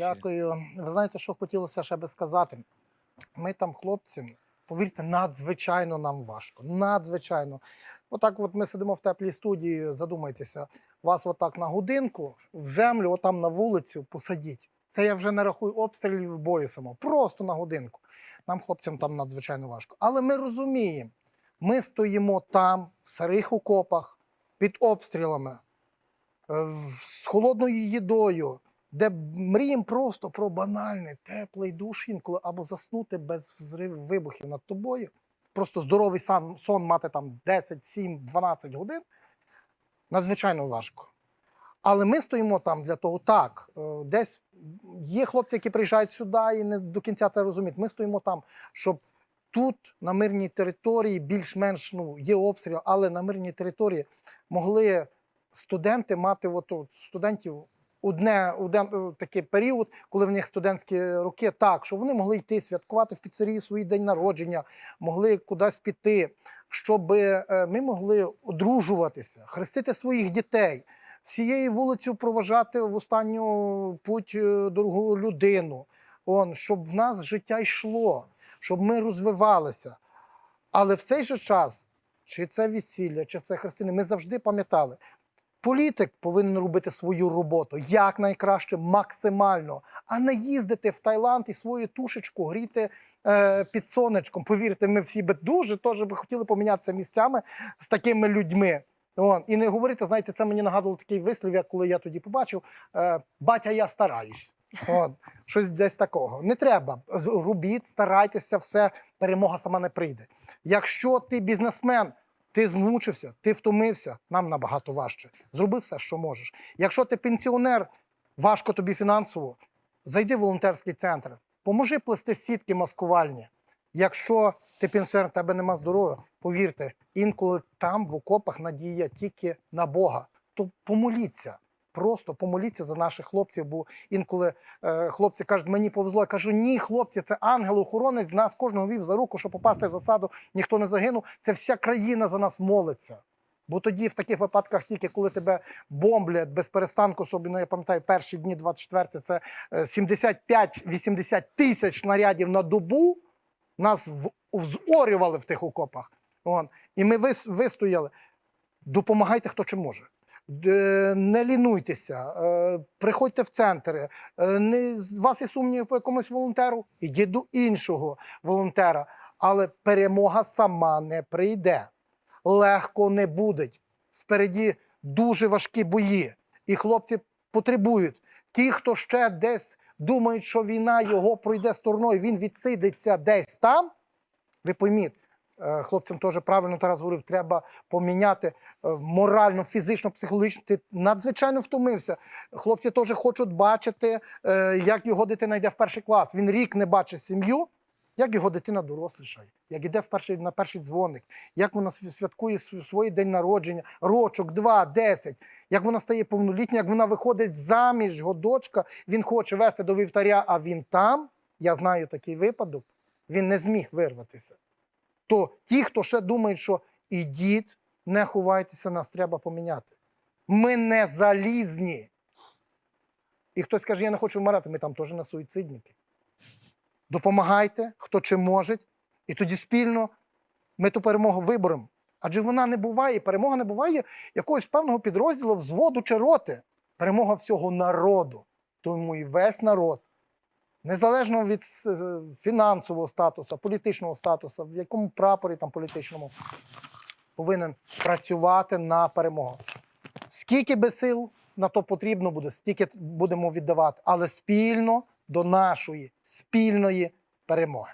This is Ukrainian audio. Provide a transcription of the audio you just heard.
Дякую. Ви знаєте, що хотілося ще би сказати? Ми там, хлопцям, повірте, надзвичайно нам важко. Надзвичайно. Отак, от ми сидимо в теплій студії, задумайтеся, вас отак на годинку в землю, отам на вулицю посадіть. Це я вже не рахую обстрілів в бою само. Просто на годинку. Нам, хлопцям, там надзвичайно важко. Але ми розуміємо, ми стоїмо там, в старих окопах, під обстрілами, е, з холодною їдою, де мріємо просто про банальний теплий душ інколи або заснути без взрив вибухів над тобою. Просто здоровий сан, сон мати там 10, 7, 12 годин. Надзвичайно важко. Але ми стоїмо там для того, так, е, десь є хлопці, які приїжджають сюди і не до кінця це розуміють. Ми стоїмо там, щоб тут, на мирній території, більш-менш ну, є обстріл, але на мирній території могли студенти мати от, студентів одне, один е, такий період, коли в них студентські роки, так, що вони могли йти святкувати в піцерії свій день народження, могли кудись піти, щоб е, ми могли одружуватися, хрестити своїх дітей, всією вулицею проважати в останню путь е, дорогу людину, Он, щоб в нас життя йшло, щоб ми розвивалися. Але в цей же час, чи це весілля, чи це хрестини, ми завжди пам'ятали, Політик повинен робити свою роботу як найкраще, максимально, а не їздити в Таїланд і свою тушечку гріти е, під сонечком. Повірте, ми всі би дуже теж би хотіли помінятися місцями з такими людьми. О, і не говорити, знаєте, це мені нагадувало такий вислів, як коли я тоді побачив: е, батя, я стараюсь. От, щось десь такого. Не треба. Робіть, старайтеся, все, перемога сама не прийде. Якщо ти бізнесмен, ти змучився, ти втомився, нам набагато важче. Зроби все, що можеш. Якщо ти пенсіонер, важко тобі фінансово, зайди в волонтерський центр, поможи плести сітки маскувальні. Якщо ти пенсіонер, тебе нема здоров'я, повірте, інколи там в окопах надія тільки на Бога. То помоліться. Просто помоліться за наших хлопців, бо інколи е, хлопці кажуть, мені повезло. Я кажу, ні, хлопці, це ангел-охоронець, нас кожного вів за руку, щоб попасти в засаду, ніхто не загинув. Це вся країна за нас молиться. Бо тоді в таких випадках, тільки коли тебе бомблять без перестанку, особливо, я пам'ятаю, перші дні 24 це е, 75-80 тисяч снарядів на добу, нас взорювали в тих окопах. І ми вистояли. Допомагайте, хто чим може. Д- Не лінуйтеся, е, приходьте в центри. Е, Не, вас є сумніви по якомусь волонтеру, ідіть до іншого волонтера. Але перемога сама не прийде. Легко не буде. Впереді дуже важкі бої. І хлопці потребують. Ті, хто ще десь думають, що війна його пройде стороною, він відсидиться десь там. Ви пойміть, е, хлопцям теж правильно Тарас говорив, треба поміняти е, морально, фізично, психологічно. Ти надзвичайно втомився. Хлопці теж хочуть бачити, е, як його дитина йде в перший клас. Він рік не бачить сім'ю. Як його дитина дорослішає, як іде в перший, на перший дзвоник, як вона святкує св- свій день народження, рочок, два, десять, як вона стає повнолітня, як вона виходить заміж, його дочка, він хоче вести до вівтаря, а він там, я знаю такий випадок, він не зміг вирватися. То ті, хто ще думають, що ідіть, не ховайтеся, нас треба поміняти. Ми не залізні. І хтось каже, я не хочу вмирати, ми там теж не суїцидники. Допомагайте, хто чим може, і тоді спільно ми ту перемогу виборемо. Адже вона не буває, перемога не буває якогось певного підрозділу, взводу чи роти. Перемога всього народу. Тому і весь народ, незалежно від е, фінансового статусу, політичного статусу, в якому прапорі там політичному, повинен працювати на перемогу. Скільки би сил на то потрібно буде, стільки будемо віддавати, але спільно до нашої спільної перемоги.